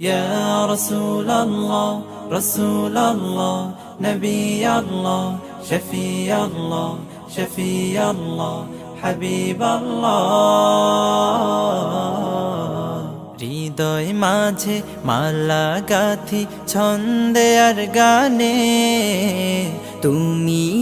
يا رسول الله رسول الله نبي الله شفي الله شفي الله حبيب الله হৃদয় মাঝে মালা গাথি ছন্দে আর গানে তুমি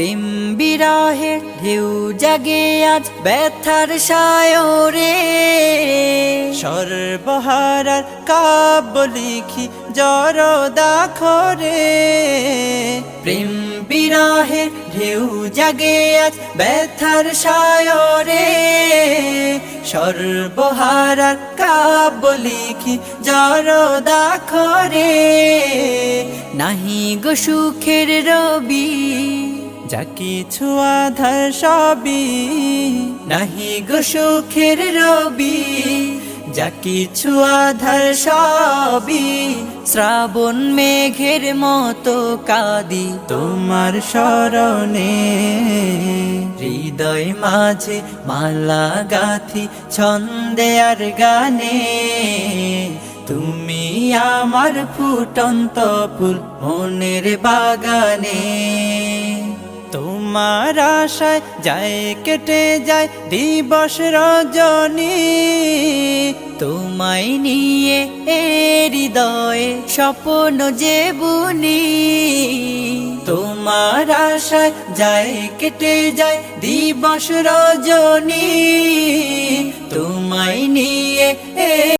প্রেম বিরহে ঢেউ জাগে আজ ব্যথার সায়রে। সর্বহারার কাব্য লিখি জরদা খরে। প্রেম বিরহে ঢেউ জাগে আজ ব্যথার সায়রে। সর্বহারার কাব্য লিখি জরদা খরে। নাহি গো সুখের রবি যা কিছু আধার সবই, নাহি গো সুখের রবি। যা কিছু আধার সবই, শ্রাবণ মেঘের মতো কাদি তোমার স্মরণে হৃদয় মাঝে মালা গাথি, ছন্দে আর গানে। তুমি আমার ফুটন্ত ফুল মনের বাগানে। তোমার আশায় যায়, কেটে যায় দিবস রজনী। তোমায় নিয়ে এ স্বপ্ন যে বুনি। তোমার আশায় যায়, কেটে যায় দিবস রজনী। তোমায় নিয়ে